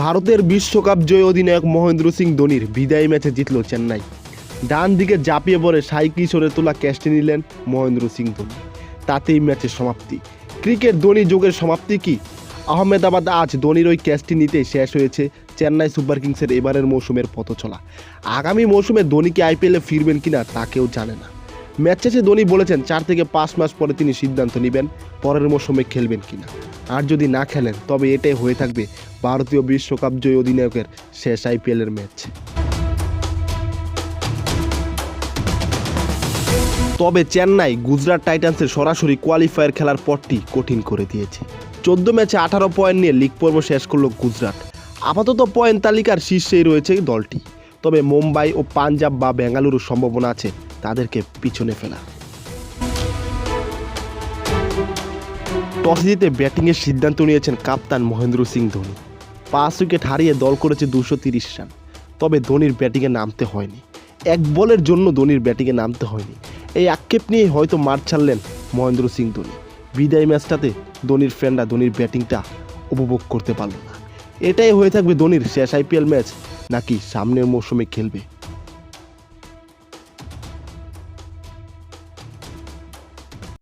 ভারতের বিশ্বকাপ জয় অধিনায়ক মহেন্দ্র সিং ধোনির বিদায়ী ম্যাচে জিতল চেন্নাই। ডান দিকে ঝাঁপিয়ে পড়ে সাই কিশোরের তোলা ক্যাচটি নিলেন মহেন্দ্র সিং ধোনি। তাতেই ম্যাচের সমাপ্তি। ক্রিকেট ধোনি যুগের সমাপ্তি কি? আহমেদাবাদ আজ ধোনির ওই ক্যাচটি নিতেই শেষ হয়েছে চেন্নাই সুপার কিংসের এবারের মৌসুমের পথ চলা আগামী মৌসুমে ধোনিকে আইপিএলে ফিরবেন কিনা তা কেউ জানে না। ম্যাচ শেষে ধোনি বলেছেন, চার থেকে পাঁচ মাস পরে তিনি সিদ্ধান্ত নেবেন পরের মৌসুমে খেলবেন কিনা। আর যদি না খেলেন, তবে এটাই হয়ে থাকবে ভারতীয় বিশ্বকাপ জয়ী অধিনায়কের শেষ আইপিএলের ম্যাচ। তবে চেন্নাই গুজরাট টাইটান্সের সরাসরি কোয়ালিফায়ার খেলার পরটি কঠিন করে দিয়েছে। চোদ্দ ম্যাচে আঠারো পয়েন্ট নিয়ে লিগ পর্ব শেষ করল গুজরাট। আপাতত পয়েন্ট তালিকার শীর্ষেই রয়েছে দলটি। তবে মুম্বাই ও পাঞ্জাব বা বেঙ্গালুরুর সম্ভাবনা আছে তাদেরকে পিছনে ফেলা টস জিতে ব্যাটিংয়ের সিদ্ধান্ত নিয়েছেন কাপ্তান মহেন্দ্র সিং ধোনি। পাঁচ উইকেট হারিয়ে দল করেছে দুশো তিরিশ রান। তবে ধোনির ব্যাটিংয়ে নামতে হয়নি। এক বলের জন্য ধোনির ব্যাটিংয়ে নামতে হয়নি। এই আক্ষেপ নিয়ে হয়তো মাঠ ছাড়লেন মহেন্দ্র সিং ধোনি। বিদায় ম্যাচটাতে ধোনির ফ্রেন্ডরা ধোনির ব্যাটিংটা উপভোগ করতে পারল না। এটাই হয়ে থাকবে ধোনির শেষ আইপিএল ম্যাচ, নাকি সামনের মৌসুমে খেলবে